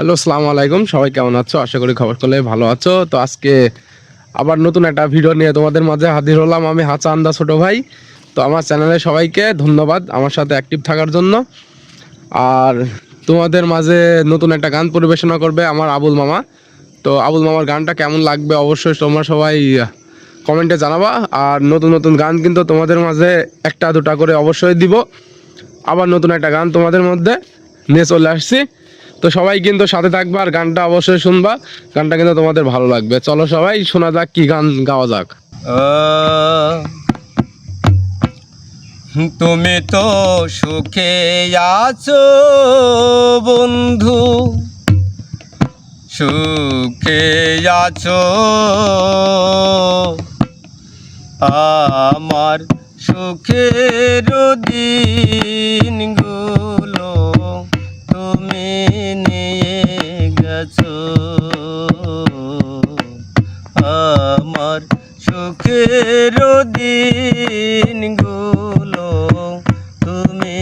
Hello আসসালামু আলাইকুম। সবাই কেমন আছো? আশা করি খবর করলে ভালো আছো। তো আজকে আবার নতুন একটা ভিডিও নিয়ে তোমাদের মাঝে হাজির হলাম আমি হাচা আন্দা ছোটো ভাই। তো আমার চ্যানেলে সবাইকে ধন্যবাদ আমার সাথে অ্যাক্টিভ থাকার জন্য। আর তোমাদের মাঝে নতুন একটা গান পরিবেশনা করবে আমার আবুল মামা। তো আবুল মামার গানটা কেমন লাগবে অবশ্যই তোমরা সবাই কমেন্টে জানাবা। আর নতুন নতুন গান কিন্তু তোমাদের মাঝে একটা দুটা করে অবশ্যই দিব। আবার নতুন একটা গান তোমাদের মধ্যে নিয়ে চলে আসছি। তো সবাই কিন্তু সাথে থাকবে আর গানটা অবশ্যই শুনবা। গানটা কিন্তু তোমাদের ভালো লাগবে। চলো সবাই, শোনা যাক কি গান গাওয়া যাক। তুমি তো সুখে আছো বন্ধু। সুখে আছো। আমার সুখের দিনগুলো তুমি সুখের দিনগুলো তুমি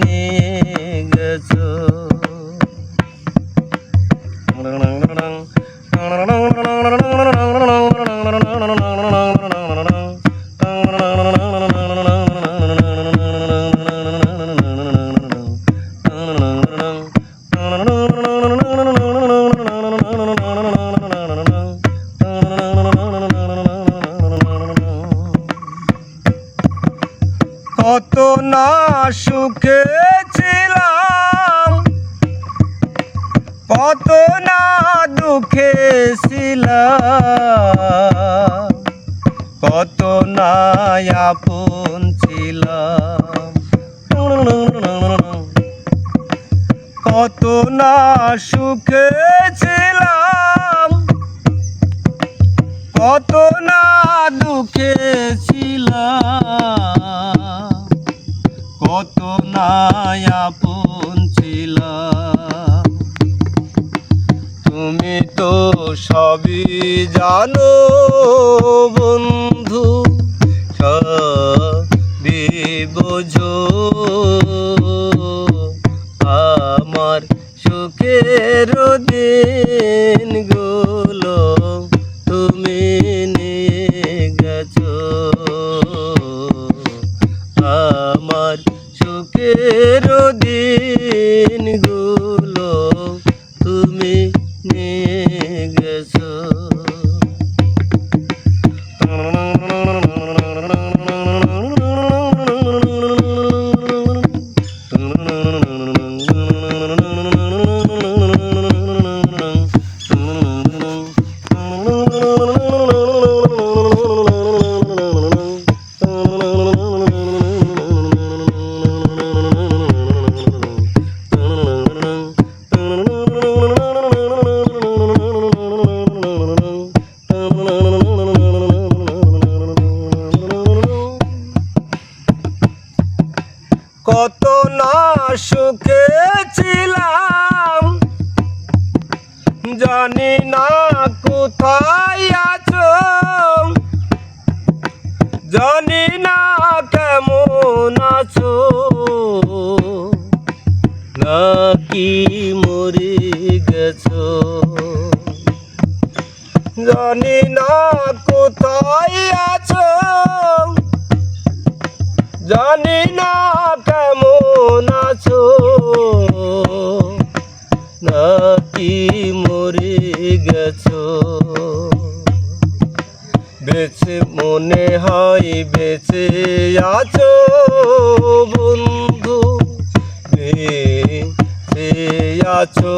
নিয়ে গেছো কত না সুখে ছিলাম, কত না দুঃখে ছিলাম, কত না আপন ছিলাম। কত না সুখে ছিলাম, কত না দুঃখে ছিলাম। কত না আপন ছিলাম। তুমি তো সবই জানো বন্ধু সবই বোঝো। আমার সুখের দিনগুলো সুখে ছিলাম। জানি না কোথায় আছো। জানি না কেমন আছো। নাকি মরে গেছো। জানি না কোথায় আছো। জানি না মনে হয় বেঁচে আছো বন্ধু, বেঁচে আছো।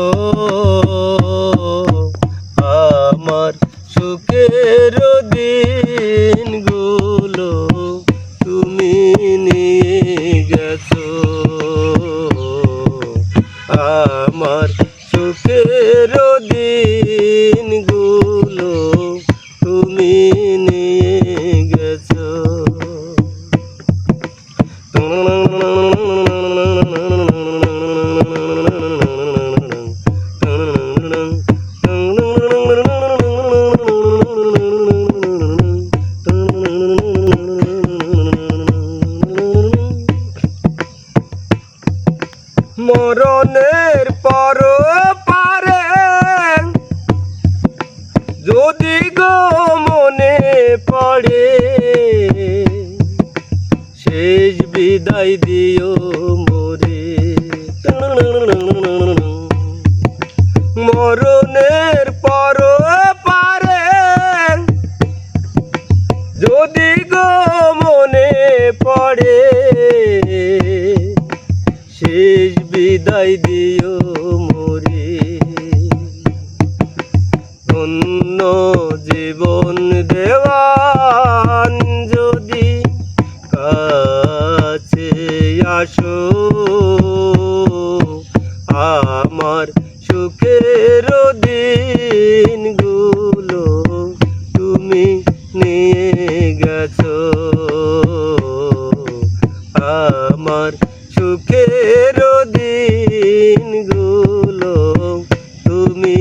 আমার সুখের দিনগুলো তুমি নিয়ে গেছো। আমার সুখের দিনগুলো তুমি নিয়ে যদি গো মনে পড়ে শেষ বিদায় দিও মোরে। মরণের আমার সুখের দিনগুলো তুমি নিয়ে গেছো। আমার সুখের দিনগুলো তুমি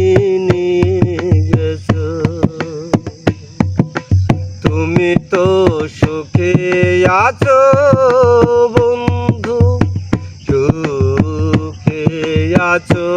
নিয়ে গেছো। তুমি তো সুখে আছো বন্ধু আছো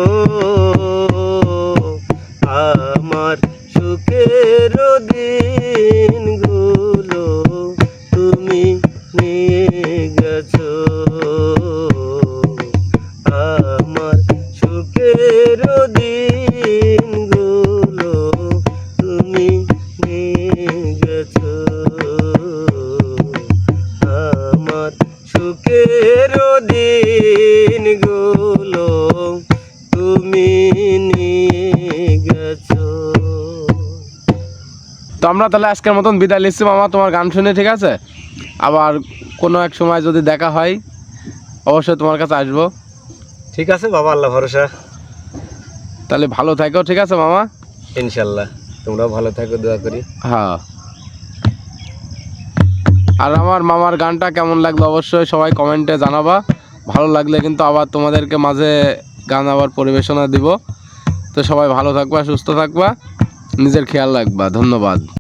আমরা তাহলে আজকের মতন বিদায় নিচ্ছি মামা তোমার গান শুনে ঠিক আছে? আবার কোনো এক সময় যদি দেখা হয় অবশ্যই তোমার কাছে আসব। ঠিক আছে বাবা আল্লাহ ভরসা। তাহলে ভালো থাকো ঠিক আছে মামা? ইনশাল্লাহ তোমরাও ভালো থাকো দোয়া করি। হ্যাঁ। আর আমার মামার গানটা কেমন লাগল অবশ্যই সবাই কমেন্টে জানাবা। ভালো লাগলে কিন্তু আবার তোমাদেরকে মাঝে গান আবার পরিবেশনা দিব। তো সবাই ভালো থাকবা সুস্থ থাকবা নিজের খেয়াল রাখবা। ধন্যবাদ।